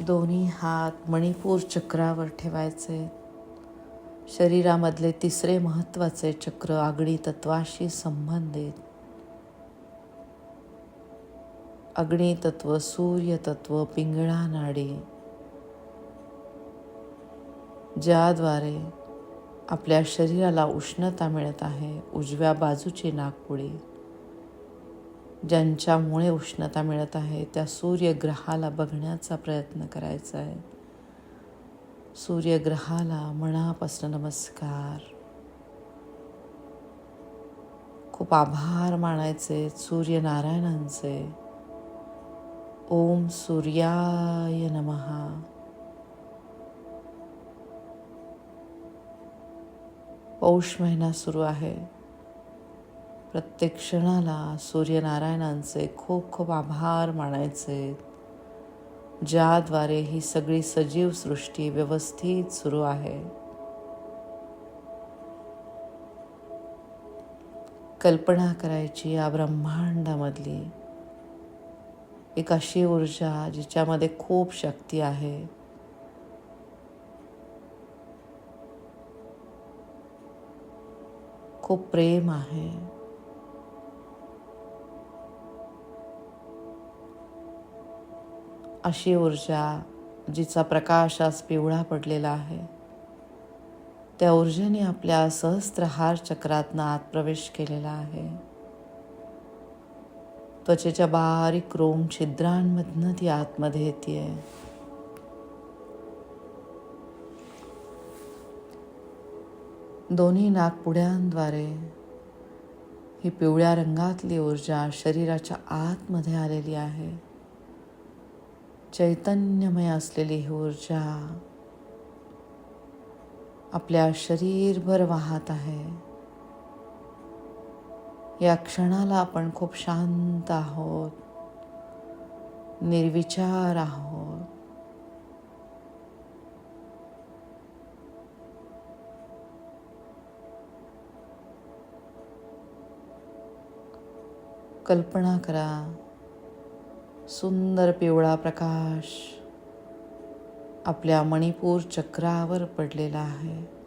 दोन्ही हात मणिपूर चक्रावर ठेवायचे. शरीरामधले तिसरे महत्त्वाचे चक्र आगडी तत्वाशी संबंधित. अग्नी सूर्यतत्व पिंगळा नाडी. ज्याद्वारे आपल्या शरीराला उष्णता मिळत आहे उजव्या बाजूची नागपुडी ज्यांच्यामुळे उष्णता मिळत आहे त्या सूर्यग्रहाला बघण्याचा प्रयत्न करायचा आहे. सूर्यग्रहाला मनापासून नमस्कार. खूप आभार मानायचे सूर्यनारायणांचे. ओम सूर्याय नमहा पौष महिना सुरू आहे. प्रत्येक क्षणाला सूर्यनारायणांचे खूप खूप आभार मानायचे ज्याद्वारे ही सगळी सजीव सृष्टी व्यवस्थित सुरू आहे. कल्पना करायची या ब्रह्मांडामधली एक अशी ऊर्जा जिच्यामध्ये खूप शक्ती आहे. खूप प्रेम आहे. अशी ऊर्जा जिचा प्रकाश आज पिवळा पडलेला आहे. त्या ऊर्जेने आपल्या सहस्त्रहार चक्रातनं आत प्रवेश केलेला आहे. त्वचेच्या बारीक रोम छिद्रांमधनं ती आतमध्ये येते दोन्ही नागपुड्यांद्वारे ही पिवळ्या रंगातली ऊर्जा शरीराच्या आतमध्ये आलेली आहे. चैतन्यमय असलेली ही ऊर्जा आपल्या शरीरभर वाहत आहे. या क्षणाला आपण खूप शांत आहोत निर्विचार आहोत. कल्पना करा सुंदर पिवळा प्रकाश आपल्या मणिपूर चक्रावर पडलेला आहे.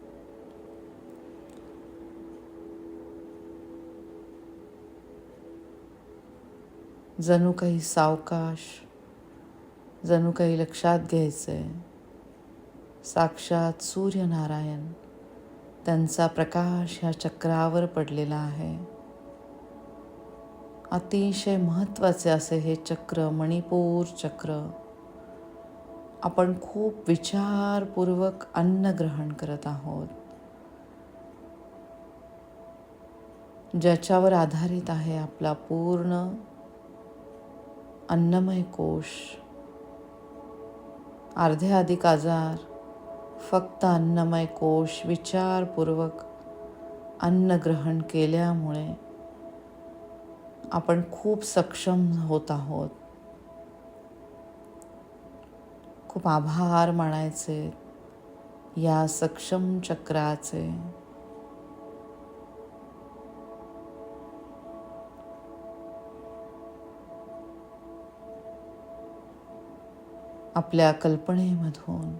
जणू काही सावकाश जणू काही लक्षात घ्यायचंय. साक्षात सूर्यनारायण त्यांचा प्रकाश ह्या चक्रावर पडलेला आहे. अतिशय महत्त्वाचे असे हे चक्र मणिपूर चक्र. आपण खूप विचारपूर्वक अन्न ग्रहण करत आहोत. ज्याच्यावर आधारित आहे आपला पूर्ण अन्नमय कोश. अर्धे अधिक आजार फक्त अन्नमय कोश विचारपूर्वक अन्न ग्रहण केल्यामुळे आपण खूप सक्षम होत आहोत. खूप आभार मानायचे या सक्षम चक्राचे. आपल्या कल्पनेमधून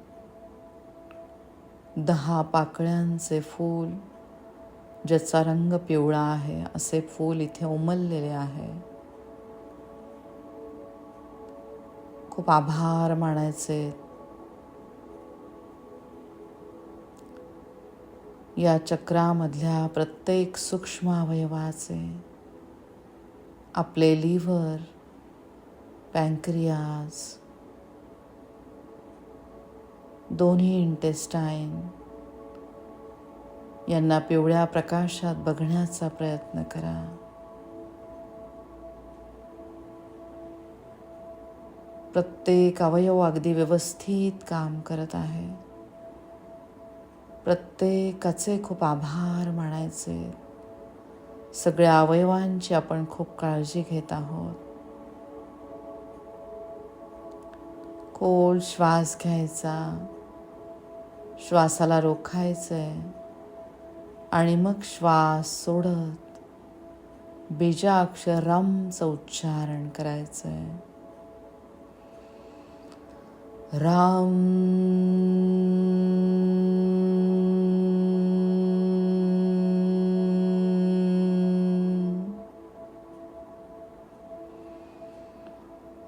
दहा पाकळ्यांचे फूल ज्याचा रंग पिवळा आहे असे फूल इथे उमललेले आहे. खूप आभार मानायचे. या चक्रामधल्या प्रत्येक सूक्ष्म अवयवाचे आपले लिव्हर पँक्रियाज दोन्ही इंटेस्टाईन यांना पिवळ्या प्रकाशात बघण्याचा प्रयत्न करा. प्रत्येक अवयव अगदी व्यवस्थित काम करत आहे. प्रत्येकाचे खूप आभार मानायचे. सगळ्या अवयवांची आपण खूप काळजी घेत आहोत. खोल श्वास घ्यायचा. श्वासाला रोखायचं आहे आणि मग श्वास सोडत बीजाक्षर रमचं उच्चारण करायचंय. आहे राम.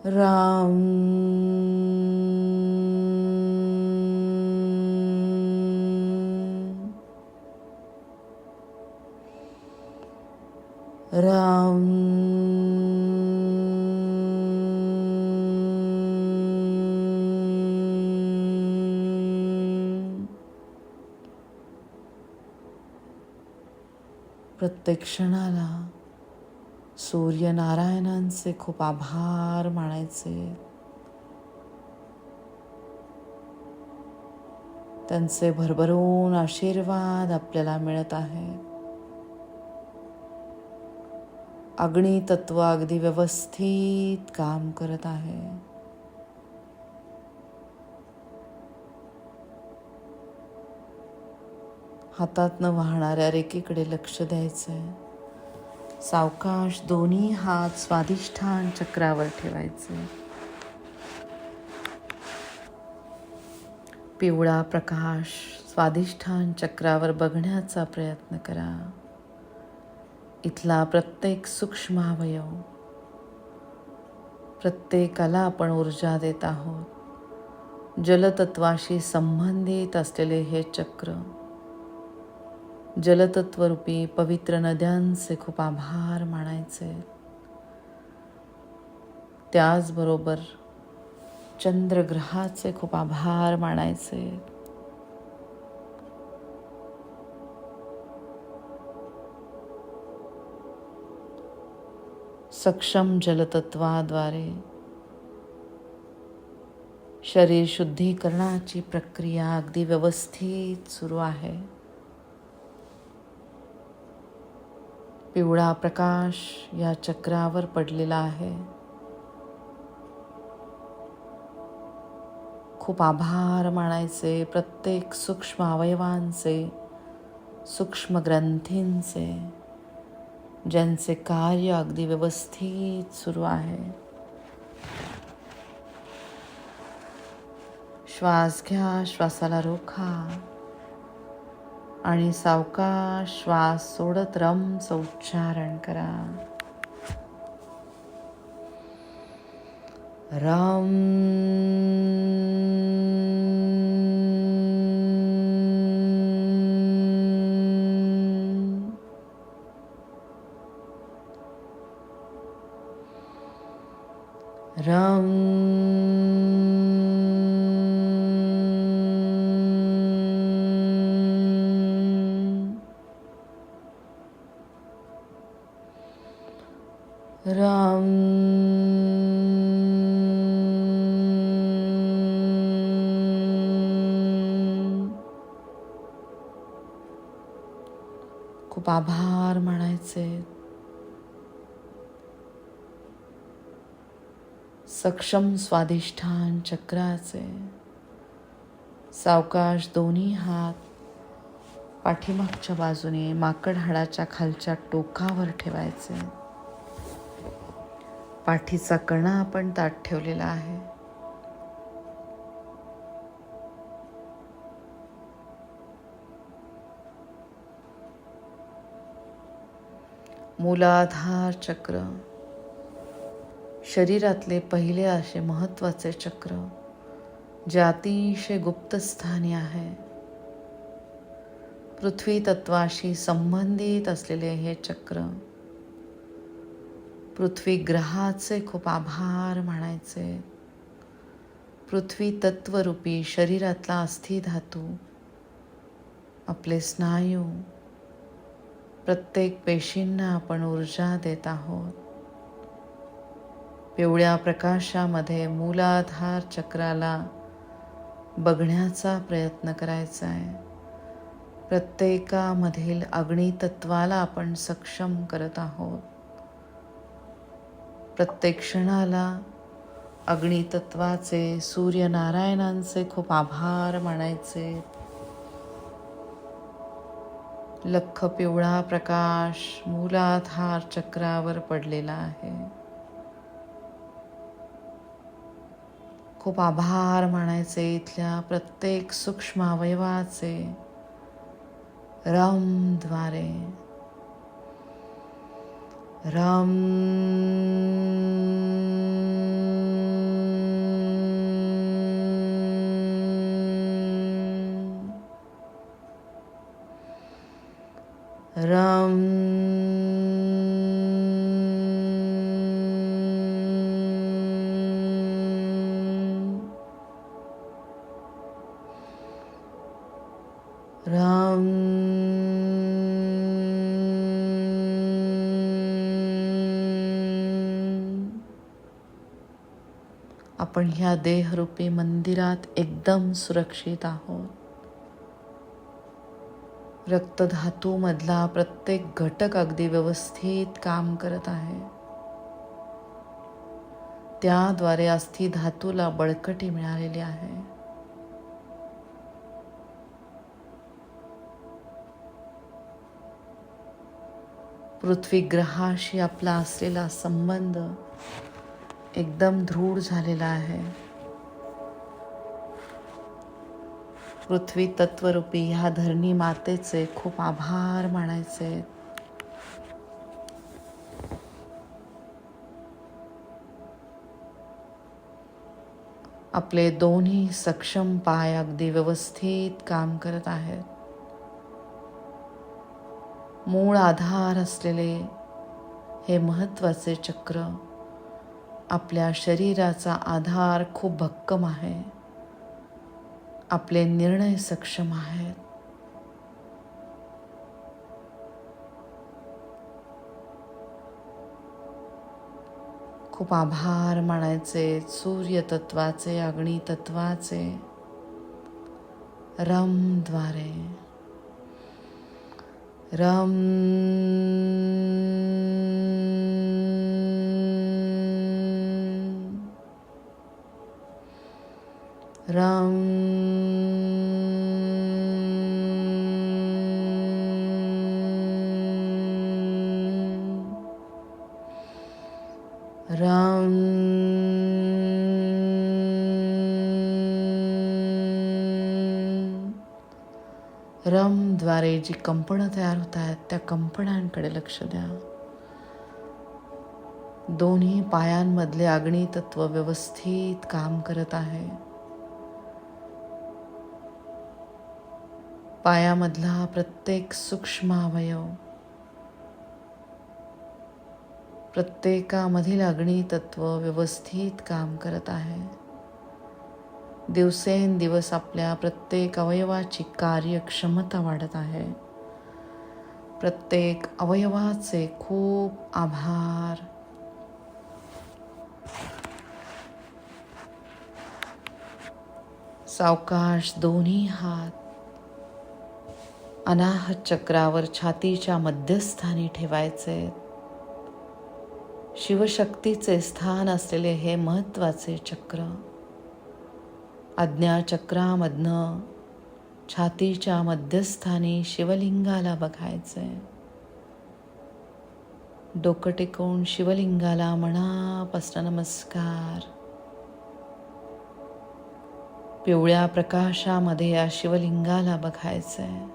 राम. प्रत्येक क्षणाला सूर्यनारायणांचे खूप आभार मानायचे. त्यांचे भरभरून आशीर्वाद आपल्याला मिळत आहे. अग्नी तत्व अगदी व्यवस्थित काम करत आहे. हातातनं वाहणाऱ्या रेकीकडे लक्ष द्यायचं आहे सावकाश दोन्ही हात स्वादिष्ठान चक्रावर ठेवायचे. पिवळा प्रकाश स्वादिष्ठान चक्रावर बघण्याचा प्रयत्न करा. इथला प्रत्येक सूक्ष्म अवयव प्रत्येकाला आपण ऊर्जा देत आहोत. जलतत्वाशी संबंधित असलेले हे चक्र जलतत्वरूपी पवित्र नद्यांचे खूप आभार मानायचे. त्याचबरोबर चंद्रग्रहाचे खूप आभार मानायचे. सक्षम जलतत्वाद्वारे शरीर शुद्धीकरणाची प्रक्रिया अगदी व्यवस्थित सुरू आहे. पिवळा प्रकाश या चक्रावर पडलेला आहे. खूप आभार मानायचे प्रत्येक सूक्ष्म अवयवांचे सूक्ष्म ग्रंथींचे ज्यांचे कार्य अगदी व्यवस्थित सुरू आहे. श्वास घ्या श्वासाला रोखा. आणि सावकाश श्वास सोडत रमचं उच्चारण करा. रम आभार म्हणायचे. सक्षम स्वादिष्ठान चक्राचे. सावकाश दोन्ही हात पाठीमागच्या बाजूने माकड हाडाच्या खालच्या टोकावर ठेवायचे. पाठीचा कणा आपण ताट ठेवलेला आहे. मूलाधार चक्र शरीरातले पहिले असे महत्त्वाचे चक्र जे अतिशय गुप्त स्थानी आहे. पृथ्वी तत्वाशी संबंधित असलेले हे चक्र पृथ्वी ग्रहाचे खूप आभार मानायचे. पृथ्वी तत्वरूपी शरीरातला अस्थिधातू आपले स्नायू प्रत्येक पेशींना आपण ऊर्जा देत आहोत. पिवळ्या प्रकाशामध्ये मूलाधार चक्राला बघण्याचा प्रयत्न करायचा आहे. प्रत्येकामधील अग्नितत्वाला आपण सक्षम करत आहोत. प्रत्येक क्षणाला अग्नितत्वाचे सूर्यनारायणांचे खूप आभार मानायचे. लख पिवळा प्रकाश मूलाधार चक्रावर पडलेला आहे. खूप आभार मानायचे इथल्या प्रत्येक सूक्ष्म अवयवाचे. रमद्वारे रम रम। रम। आपण ह्या देहरूपी मंदिरात एकदम सुरक्षित आहोत। रक्तधातूमधला प्रत्येक घटक अगदी व्यवस्थित काम करत आहे. त्याद्वारे अस्थि धातूला बळकटी मिळालेली आहे. पृथ्वी ग्रहाशी आपला असलेला संबंध एकदम दृढ झालेला आहे. पृथ्वी तत्वरूपी ह्या धरणी मातेचे खूप आभार मानायचे. आपले दोन्ही सक्षम पाय अगदी व्यवस्थित काम करत आहेत. मूळ आधार असलेले हे महत्त्वाचे चक्र आपल्या शरीराचा आधार खूप भक्कम आहे. आपले निर्णय सक्षम आहेत. खूप आभार मानायचे सूर्य तत्वाचे अग्नी तत्वाचे रमद्वारे. रम राम। राम। रमद्वारे जी कंपनं तयार होत आहेत त्या कंपनांकडे लक्ष द्या. दोन्ही पायांमधले अग्नितत्व व्यवस्थित काम करत आहे. पायामधला प्रत्येक सूक्ष्म अवयव प्रत्येकामधील अग्नितत्व व्यवस्थित काम करत आहे. दिवसेंदिवस आपल्या प्रत्येक अवयवाची कार्यक्षमता वाढत आहे. प्रत्येक अवयवाचे खूप आभार. सावकाश दोन्ही हात अनाहत चक्रावर छातीच्या मध्यस्थानी ठेवायचे. शिवशक्तीचे स्थान असलेले हे महत्त्वाचे चक्र. आज्ञाचक्रामधनं छातीच्या मध्यस्थानी शिवलिंगाला बघायचे. डोकं टेकवून शिवलिंगाला मनापासून नमस्कार. पिवळ्या प्रकाशामध्ये या शिवलिंगाला बघायचंय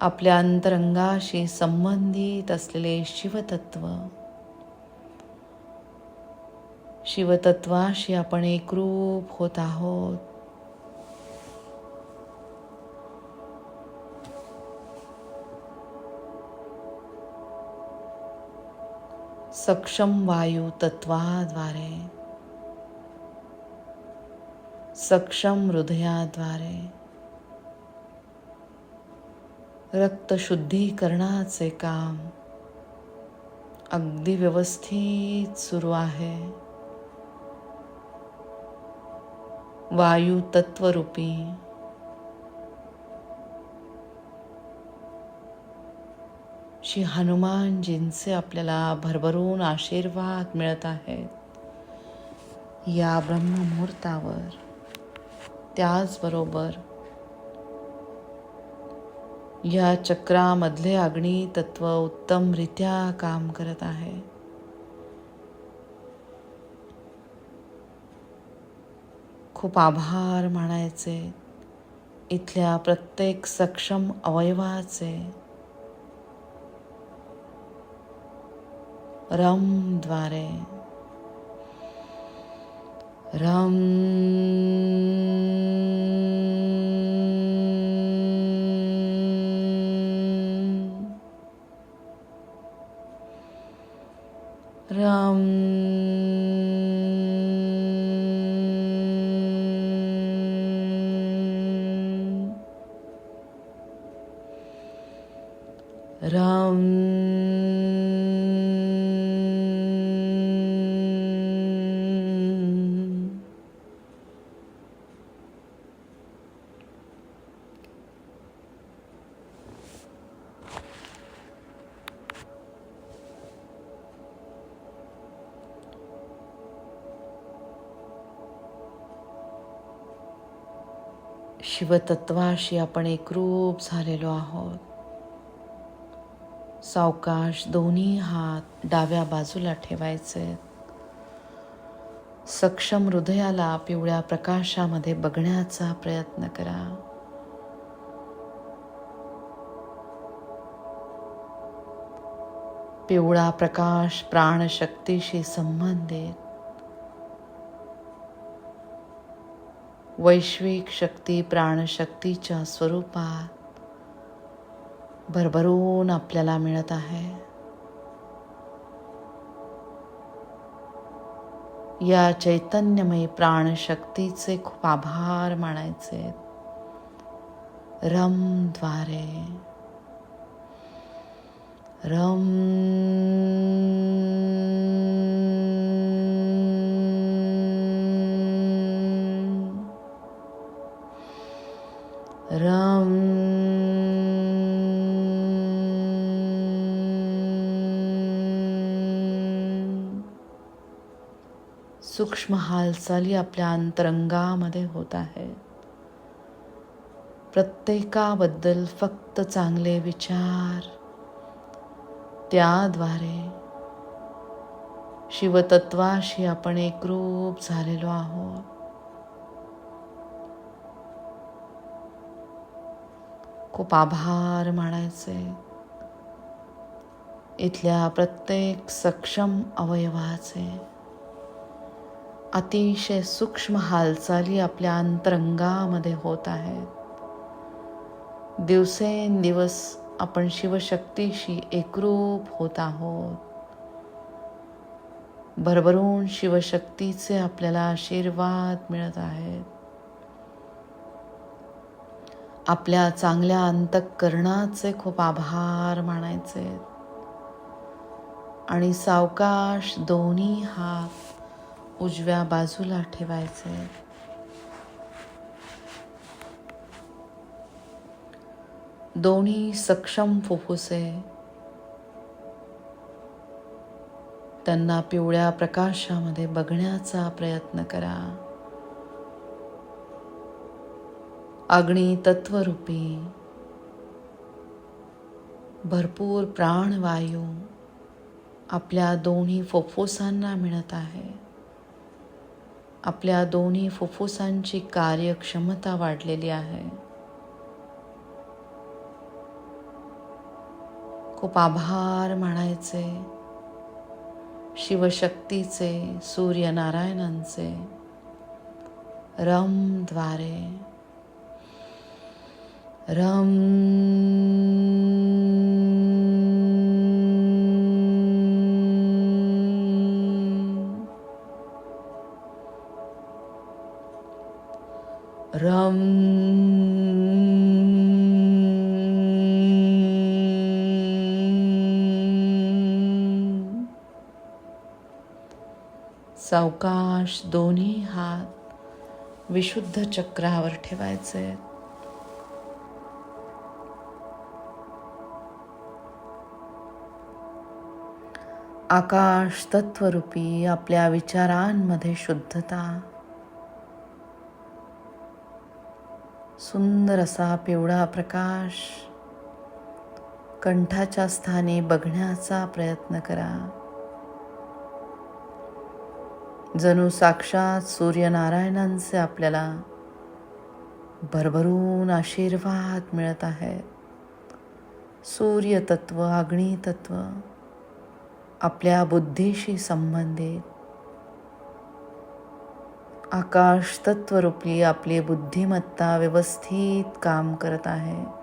आपल्या अंतरंगाशी संबंधित असलेले शिवतत्व. शिवतत्वाशी आपण एकरूप होत आहोत. सक्षम वायू तत्वाद्वारे सक्षम हृदयाद्वारे रक्तशुद्धीकरणाचे काम अगदी व्यवस्थित सुरू आहे. वायू तत्वरूपी श्री हनुमानजींचे आपल्याला भरभरून आशीर्वाद मिळत आहेत. या ब्रह्ममुहूर्तावर त्याचबरोबर या चक्रामधले अग्नी तत्व उत्तमरित्या काम करत आहे. खूप आभार मानायचे. इथल्या प्रत्येक सक्षम अवयवाचे. रमद्वारे रम रम शिवतत्वाशी आपण एकरूप झालेलो आहोत. सावकाश दोन्ही हात डाव्या बाजूला ठेवायचे. सक्षम हृदयाला पिवळ्या प्रकाशामध्ये बघण्याचा प्रयत्न करा. पिवळा प्रकाश प्राणशक्तीशी संबंधित वैश्विक शक्ती प्राणशक्तीच्या स्वरूपात भरभरून आपल्याला मिळत आहे. या चैतन्यमयी प्राणशक्तीचे खूप आभार मानायचे. रमद्वारे रम सूक्ष्म हालचाली आपल्या अंतरंगामध्ये होत आहेत प्रत्येकाबद्दल फक्त चांगले विचार त्याद्वारे शिवतत्वाशी आपण एकरूप झालेलो आहोत. खूप आभार मानायचे. इथल्या प्रत्येक सक्षम अवयवाचे अतिशय सूक्ष्म हालचाली आपल्या अंतरंगामध्ये होत आहेत. दिवसेंदिवस आपण शिवशक्तीशी एकरूप होत आहोत. भरभरून शिवशक्तीचे आपल्याला आशीर्वाद मिळत आहेत. आपल्या चांगल्या अंतःकरणाचे खूप आभार मानायचे आणि सावकाश दोन्ही हात उजव्या बाजूला ठेवायचे. दोन्ही सक्षम फुफ्फुसे. त्यांना पिवळ्या प्रकाशामध्ये बघण्याचा प्रयत्न करा. अग्नी तत्वरूपी. भरपूर प्राणवायू आपल्या दोन्ही फुफ्फुसांना मिळत आहे. आपल्या दोन्ही फुफ्फुसांची कार्यक्षमता वाढलेली आहे. खूप आभार म्हणायचे शिवशक्तीचे सूर्यनारायणांचे. रमद्वारे रम रम सावकाश दोन्ही हात विशुद्ध चक्रावर ठेवायचे. आकाश तत्वरूपी आपल्या विचारांमध्ये शुद्धता. सुंदर असा पिवळा प्रकाश कंठाच्या स्थानी बघण्याचा प्रयत्न करा. जणू साक्षात सूर्यनारायणांचे आपल्याला भरभरून आशीर्वाद मिळत आहे. सूर्यतत्व अग्नितत्व आपल्या बुद्धीशी संबंधित. आकाश तत्वरूपी आपली बुद्धिमत्ता व्यवस्थित काम करत आहे.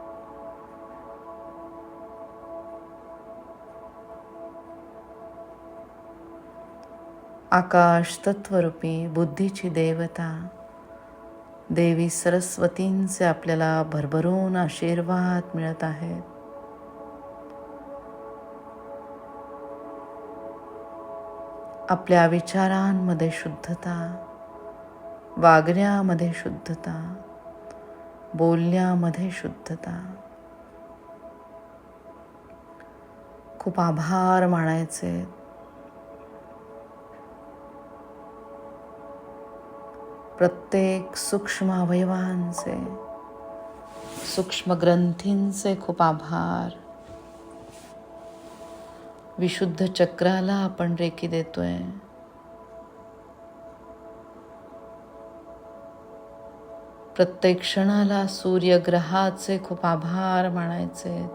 आकाश तत्वरूपी बुद्धीची देवता. देवी सरस्वतींचे आपल्याला भरभरून आशीर्वाद मिळत आहेत. आपल्या विचारांमध्ये शुद्धता वागण्यामध्ये शुद्धता बोलण्यामध्ये शुद्धता. खूप आभार मानायचे. प्रत्येक सूक्ष्म अवयवांचे सूक्ष्म ग्रंथींचे खूप आभार. विशुद्ध चक्राला आपण रेकी देतोय. प्रत्येक क्षणाला सूर्यग्रहाचे खूप आभार मानायचे.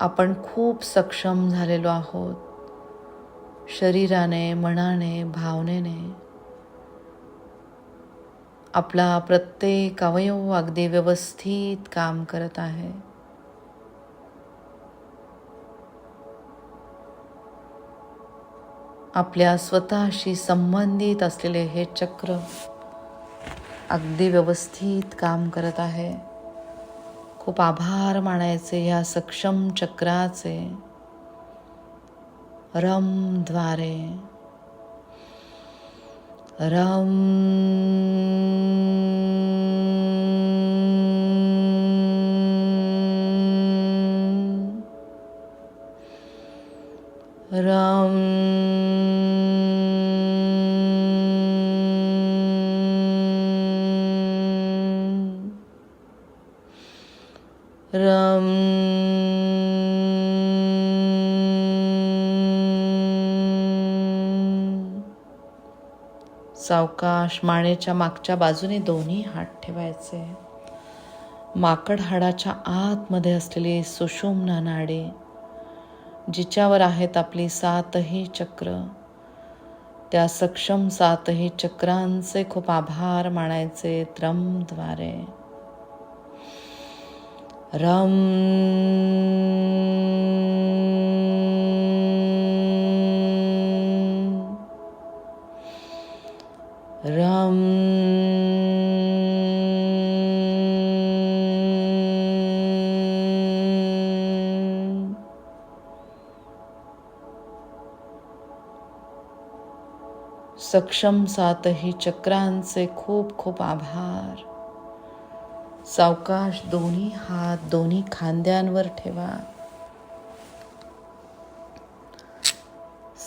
आपण खूप सक्षम झालेलो आहोत. शरीराने मनाने भावनेने. आपला प्रत्येक अवयव अगदी व्यवस्थित काम करत आहे. आपल्या स्वतःशी संबंधित असलेले हे चक्र अगदी व्यवस्थित काम करत आहे. खूप आभार मानायचे ह्या सक्षम चक्राचे रमद्वारे रम रम सावकाश मानेच्या मागच्या बाजूने दोन्ही हात ठेवायचे. माकड हाडाच्या आतमध्ये असलेली सुषुम्ना नाडी जिच्यावर आहेत आपली सातही चक्र. त्या सक्षम सातही चक्रांचे खूप आभार मानायचे त्रमद्वारे. रम सक्षम सातही चक्रांचे खूप खूप आभार. सावकाश दोन्ही हात दोन्ही खांद्यांवर ठेवा.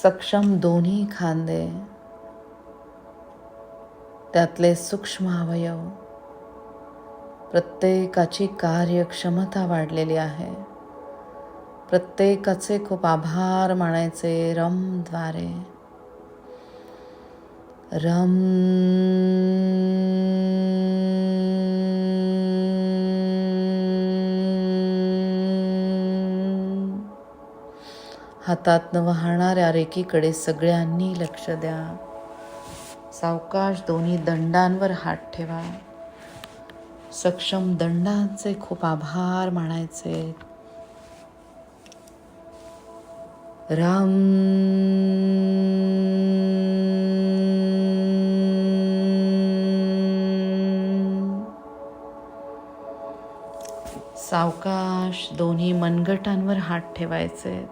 सक्षम दोन्ही खांदे. त्यातले सूक्ष्म अवयव. प्रत्येकाची कार्यक्षमता वाढलेली आहे. प्रत्येकाचे खूप आभार मानायचे रमद्वारे. रम। हातातनं वाहणाऱ्या रेकीकडे सगळ्यांनी लक्ष द्या. सावकाश दोन्ही दंडांवर हात ठेवा. सक्षम दंडांचे खूप आभार मानायचे. राम। सावकाश दोन्ही मनगटांवर हात ठेवायचे.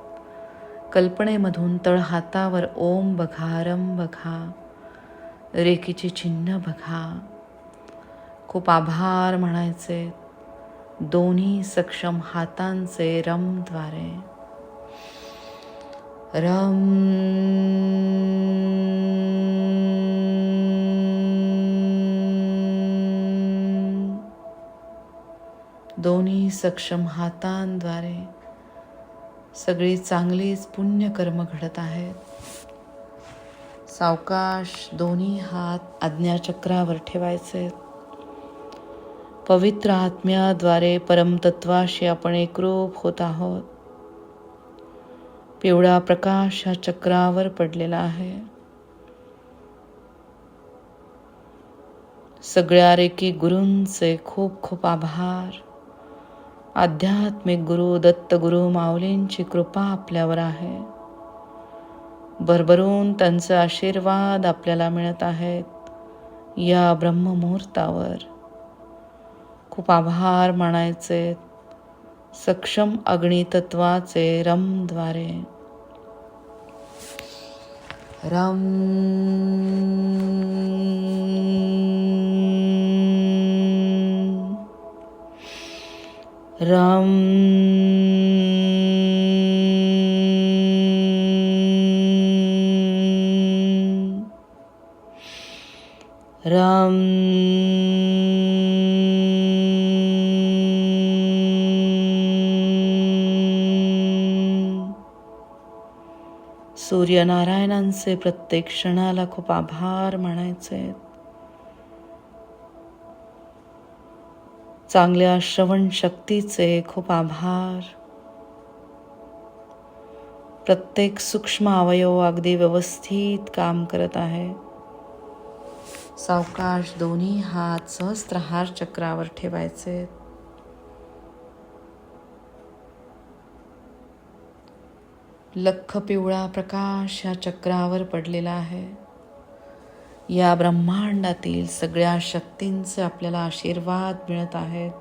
कल्पनेमधून तळहातावर ओम बघा रम बघा रेखीची चिन्ह बघा. खूप आभार म्हणायचे. दोन्ही सक्षम हातांचे रमद्वारे रम दोन्ही सक्षम हातांद्वारे सगळी चांगलीच पुण्यकर्म घडत आहेत. सावकाश दोन्ही हात आज्ञाचक्रावर ठेवायचे. पवित्र आत्म्याद्वारे परमतत्वाशी आपण एकरूप होत आहोत. पिवळा प्रकाश ह्या चक्रावर पडलेला आहे. सगळ्या रेकी गुरूंचे खूप खूप आभार. आध्यात्मिक गुरु दत्तगुरु माऊलींची कृपा आपल्यावर आहे. भरभरून त्यांचे आशीर्वाद आपल्याला मिळत आहेत या ब्रह्ममुहूर्तावर. खूप आभार मानायचे सक्षम अग्नितत्वाचे रमद्वारे. रम रम. रम. सूर्यनारायणांचे प्रत्येक क्षणाला खूप आभार मानायचे चांगल्या श्रवण शक्तीचे खूप आभार. प्रत्येक सूक्ष्म अवयव अगदी व्यवस्थित काम करत आहे. सावकाश दोन्ही हात सहस्त्रहार चक्रावर ठेवायचे. लख पिवळा प्रकाश या चक्रावर पडलेला आहे. या ब्रह्मांडातील सगळ्या शक्तींचे आपल्याला आशीर्वाद मिळत आहेत.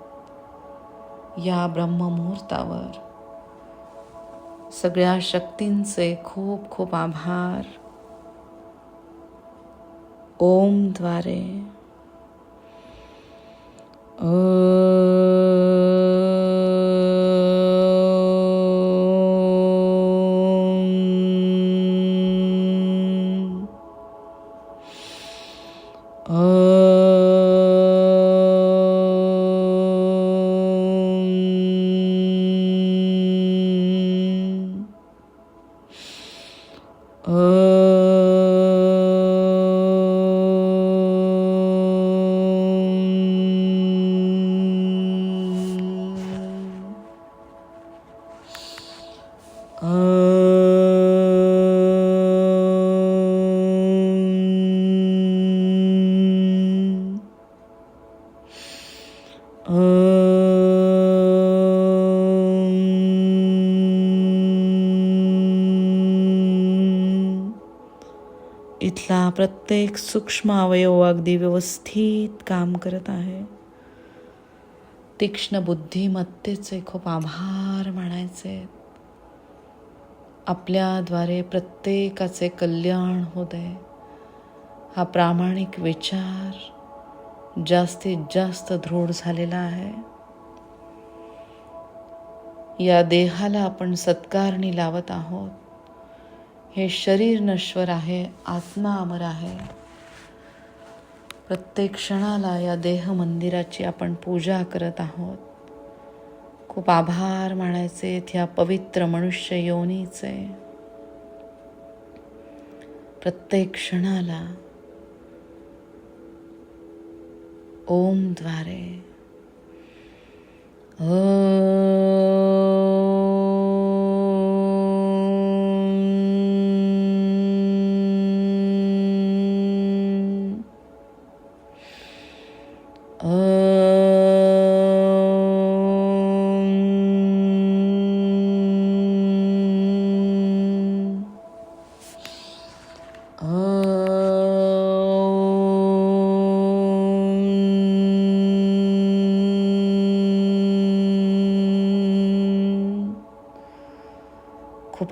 या ब्रह्ममुहूर्तावर सगळ्या शक्तींचे खूप खूप आभार. ओमद्वारे ओ ओम. प्रत्येक सूक्ष्म अवयव अगदी व्यवस्थित काम करत आहे. तीक्ष्ण बुद्धिमत्तेचे खूप आभार मानायचे. आपल्याद्वारे प्रत्येकाचे कल्याण होत आहे हा प्रामाणिक विचार जास्तीत जास्त दृढ झालेला आहे. या देहाला आपण सत्कारणी लावत आहोत. हे शरीर नश्वर आहे आत्मा अमर आहे. प्रत्येक क्षणाला या देह मंदिराची आपण पूजा करत आहोत. खूप आभार मानायचे ह्या पवित्र मनुष्य योनीचे. प्रत्येक क्षणाला ओमद्वारे ओ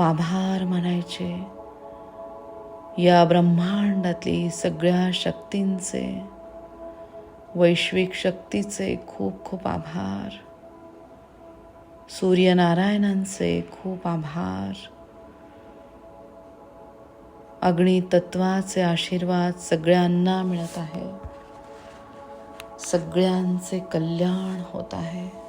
खूप आभार मानायचे. या ब्रह्मांडातली सगळ्या शक्तींचे वैश्विक शक्तीचे खूप खूप आभार. सूर्यनारायणांचे खूप आभार. अग्नितत्वाचे आशीर्वाद सगळ्यांना मिळत आहे. सगळ्यांचे कल्याण होत आहे.